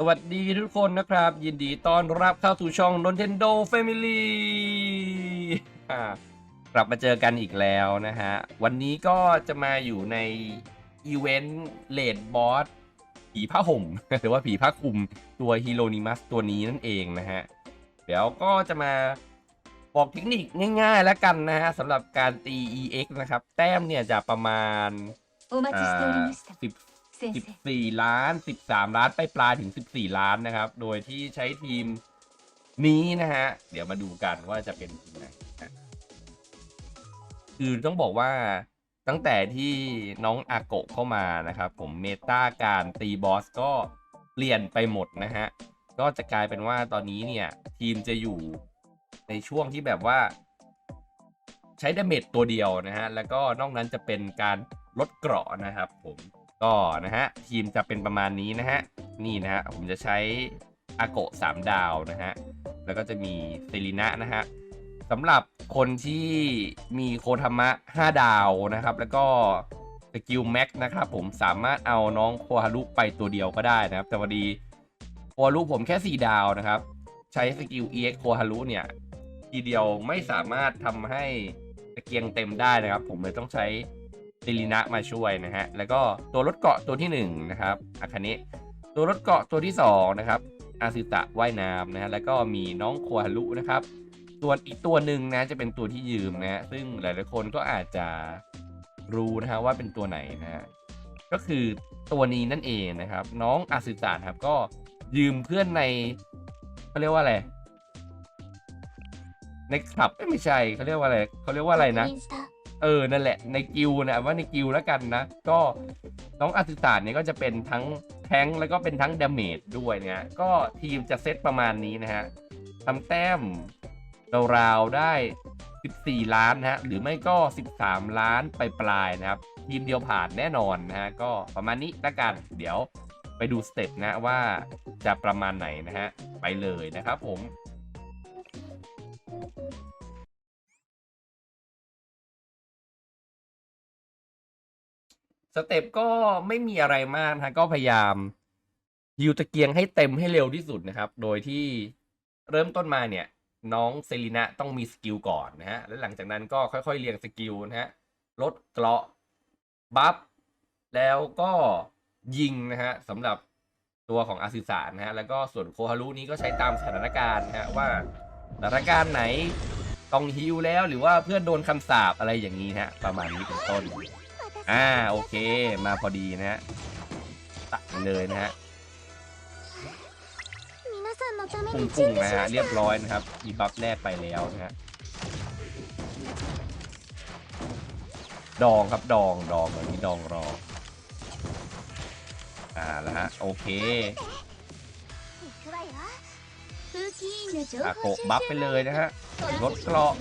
สวัสดีทุกคนนะครับ ยินดีต้อนรับเข้าสู่ช่อง Nintendo Family อ่ากลับมาเจอกันอีกแล้วนะฮะ วันนี้ก็จะมาอยู่ในอีเวนต์เลดบอสผีผ้าห่ม หรือว่าผีผ้าคลุมตัวฮีโรนิมัสตัวนี้นั่นเองนะฮะ เดี๋ยวก็จะมาบอกเทคนิคง่ายๆแล้วกันนะฮะสำหรับการตี EX นะครับ แต้มเนี่ยจะประมาณお待 สิบสี่ล้านสิบสามล้านไปปลายถึงสิบสี่ล้านนะครับ โดยที่ใช้ทีมนี้นะฮะ เดี๋ยวมาดูกันว่าจะเป็นทีมไหนคือต้องบอกว่าตั้งแต่ที่น้องอาโกะเข้ามานะครับ ผมเมตาการตีบอสก็เปลี่ยนไปหมดนะฮะ ก็จะกลายเป็นว่าตอนนี้เนี่ย ทีมจะอยู่ในช่วงที่แบบว่า ใช้ดาเมจตัวเดียวนะฮะ แล้วก็นอกนั้นจะเป็นการลดเกราะนะครับผม ก็นะฮะทีมจะเป็นประมาณนี้นะฮะนี่นะฮะผมจะใช้อาโกะสามดาวนะฮะแล้วก็จะมีเซรินะนะฮะสำหรับคนที่มีโคทามะ 5 ดาวนะครับ แล้วก็สกิลแม็กนะครับผมสามารถเอาน้องโคฮารุไปตัวเดียวก็ได้นะครับ แต่พอดีโคฮารุผมแค่ 4 ดาวนะครับ ใช้สกิล EX โคฮารุเนี่ย ทีเดียวไม่สามารถทำให้ตะเกียงเต็มได้นะครับ ผมเลยต้องใช้ ซิลินะมาช่วยนะฮะ แล้วก็ตัวรถเกาะตัวที่1นนะครับอาคาเนะตัวรถเกาะตัวที่2นะครับอาซึตะว่ายน้ำนะฮะ แล้วก็มีน้องโควาลุนะครับ ส่วนอีกตัวหนึ่งนะจะเป็นตัวที่ยืมนะซึ่งหลายๆคนก็อาจจะรู้นะฮะว่าเป็นตัวไหนนะฮะ ก็คือตัวนี้นั่นเองนะครับ น้องอาซึตะครับก็ยืมเพื่อนในเขาเรียกว่าอะไรในคลับไม่ใช่เขาเรียกว่าอะไรเขาเรียกว่าอะไรนะ เออ นั่นแหละ ในกิลนะว่าในกิลแล้วกันนะ ก็น้องอาซิตาเนี่ยก็จะเป็นทั้งแทงแล้วก็เป็นทั้งดาเมจด้วยเนี่ยก็ทีมจะเซตประมาณนี้นะฮะทำแต้มราวๆได้ 14 ล้านนะฮะ หรือไม่ก็ 13 ล้านไปปลายนะครับ ทีมเดียวผ่านแน่นอนนะฮะ ก็ประมาณนี้ละกัน เดี๋ยวไปดูสเต็ปนะว่าจะประมาณไหนนะฮะ ไปเลยนะครับผม สเต็ปก็ไม่มีอะไรมากนะก็พยายามฮิวตะเกียงให้เต็มให้เร็วที่สุดนะครับ โดยที่เริ่มต้นมาเนี่ย น้องเซรีนะต้องมีสกิลก่อนนะฮะ แล้วหลังจากนั้นก็ค่อยๆเรียงสกิลนะฮะ ลดเกราะบัฟ แล้วก็ยิงนะฮะสำหรับตัวของอาซิสานนะฮะ แล้วก็ส่วนโคฮารุนี้ก็ใช้ตามสถานการณ์นะฮะว่าสถานการณ์ไหนต้องฮิวแล้วหรือว่าเพื่อนโดนคำสาปอะไรอย่างนี้ฮะ ประมาณนี้เป็นต้น อ่าโอเคมาพอดีนะฮะตัดเลยนะฮะพุ่งๆนะฮะเรียบร้อยนะครับอีบัฟแรกไปแล้วนะฮะดองครับดองดองแบบนี้ดองรออ่าแล้วฮะโอเคอาโกบัฟไปเลยนะฮะรถเกราะ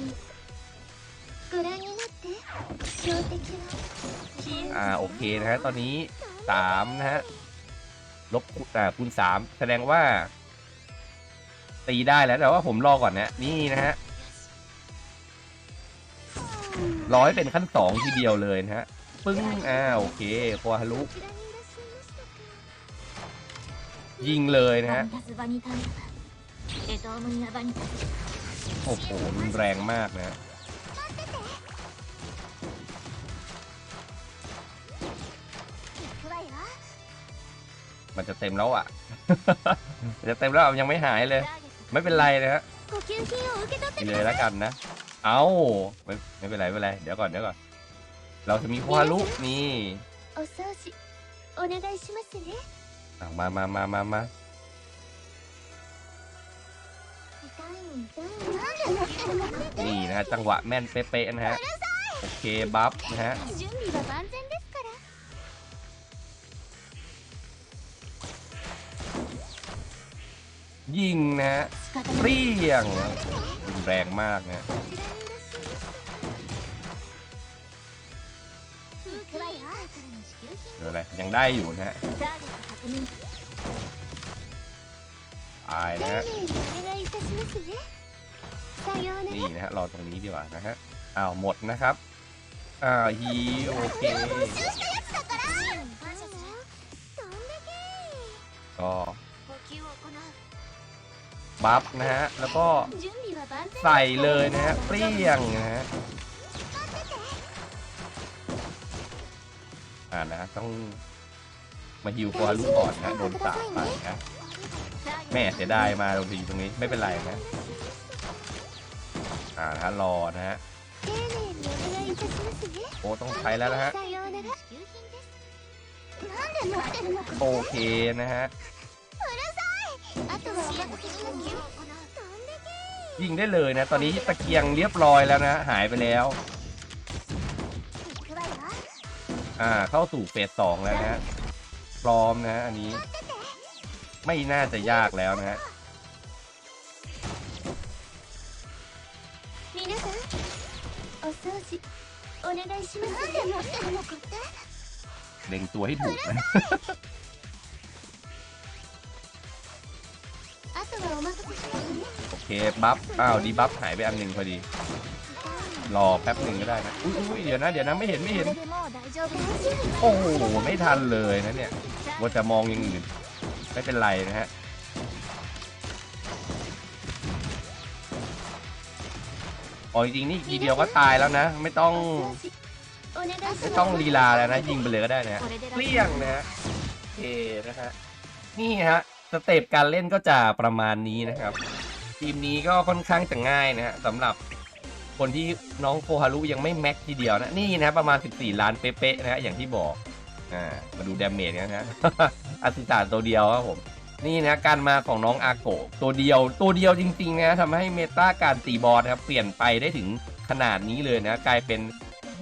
อ่าโอเคนะฮะตอนนี้สามนะฮะลบอ่าคูณสามแสดงว่า ตีได้แล้วแต่ว่าผมรอก่อนเนะนี่นะฮะร้อยเป็นขั้นสองทีเดียวเลยนะฮะปึ้งอ่าโอเคพอฮลุยิงเลยนะฮะโอ้โหแรงมากนะ มันจะเต็มแล้วอะ จะเต็มแล้วยังไม่หายเลย ไม่เป็นไรนะฮะเลยแล้วกันนะ เอาไม่ไม่เป็นไรไม่เป็นไร เดี๋ยวก่อนเดี๋ยวก่อน เราจะมีควาลุนี่มามามามามานี่นะฮะจังหวะแม่นเป๊ะๆนะฮะ โอเคบัฟนะฮะ ยิงนะเปรี้ยงแรงมากนะเดี๋ยวอะไรยังได้อยู่นะฮะตายนะฮะนี่นะฮะรอตรงนี้ดีกว่านะฮะอ้าวหมดนะครับอ่าฮีโอเคก็ บัฟนะฮะ แล้วก็ใส่เลยนะฮะ เปรี้ยงนะฮะ อ่านะะต้องมาฮิวฟรุ๊กก่อนนะโดนสาบไปนะแม่เสียดายมาตรงทีตรงนี้ไม่เป็นไรนะ อ่านะฮะรอนะฮะโอ้ต้องใช้แล้วนะฮะโอเคนะฮะ ยิงได้เลยนะ ตอนนี้ตะเกียงเรียบร้อยแล้วนะ หายไปแล้ว อ่า เข้าสู่เฟสสองแล้วนะพร้อมนะอันนี้ ไม่น่าจะยากแล้วนะเล็งตัวให้ถูกนะ โอเคบัฟอ้าวดีบัฟหายไปอันหนึ่งพอดี รอแป๊บหนึ่งก็ได้นะอุ้ยเดี๋ยวนะเดี๋ยวนะไม่เห็นไม่เห็น โอ้โหไม่ทันเลยนะเนี่ยว่าจะมองอยังอื่นไม่เป็นไรนะฮะอ๋อจริงนี่ทีเดียวก็ตายแล้วนะ ไม่ต้องไม่ต้องลีลาแล้วนะยิงไปเลยก็ได้นะเลี่ยงนะเอนะฮะนี่ฮะ เต็ปการเล่นก็จะประมาณนี้นะครับ ทีมนี้ก็ค่อนข้างจะง่ายนะฮะสำหรับคนที่น้องโคฮารุยังไม่แม็กทีเดียวนะ นี่นะประมาณ 14 ล้านเป๊ะๆนะฮะอย่างที่บอกอ่ามาดูดาเมจนะฮะอาซิตาตัวเดียวครับผมนี่นะการมาของน้องอาโกตัวเดียวตัวเดียวจริงๆนะทำให้เมตาการตีบอสนะครับเปลี่ยนไปได้ถึงขนาดนี้เลยนะกลายเป็น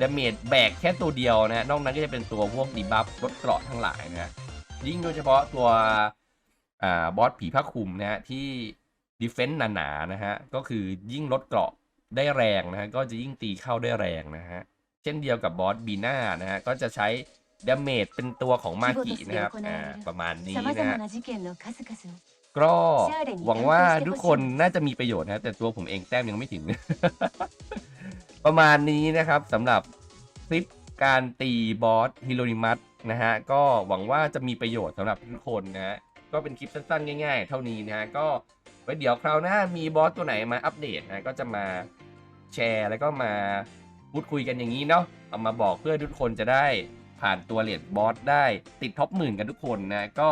ดาเมจแบกแค่ตัวเดียวนะนอกนั้นก็จะเป็นตัวพวกดีบัฟลดเกราะทั้งหลายนะยิ่งโดยเฉพาะตัว บอสผีผ้าคุมนะฮะที่ดิเฟนต์หนาๆนะฮะก็คือยิ่งลดเกราะได้แรงนะฮะก็จะยิ่งตีเข้าได้แรงนะฮะเช่นเดียวกับบอสบีน่านะฮะก็จะใช้ดาเมจเป็นตัวของมากินะครับประมาณนี้นะฮะก็หวังว่าทุกคนน่าจะมีประโยชน์นะแต่ตัวผมเองแต้มยังไม่ถึง ประมาณนี้นะครับสำหรับคลิปการตีบอสฮิโรนิมัสนะฮะก็หวังว่าจะมีประโยชน์สำหรับทุกคนนะฮะ ก็เป็นคลิปสั้นๆ ง่าย ๆ เท่านี้นะฮะก็ไว้เดี๋ยวคราวหน้ามีบอสตัวไหนมาอัปเดตนะก็จะมาแชร์แล้วก็มาพูดคุยกันอย่างนี้เนาะเอามาบอกเพื่อทุกคนจะได้ผ่านตัวเหรียญบอสได้ติดท็อปหมื่นกันทุกคนนะก็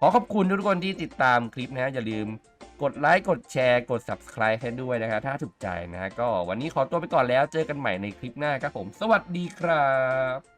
ขอขอบคุณทุกคนที่ติดตามคลิปนะฮะอย่าลืมกดไลค์กดแชร์กด subscribe ให้ด้วยนะฮะถ้าถูกใจนะฮะก็วันนี้ขอตัวไปก่อนแล้วเจอกันใหม่ในคลิปหน้าครับผม สวัสดีครับ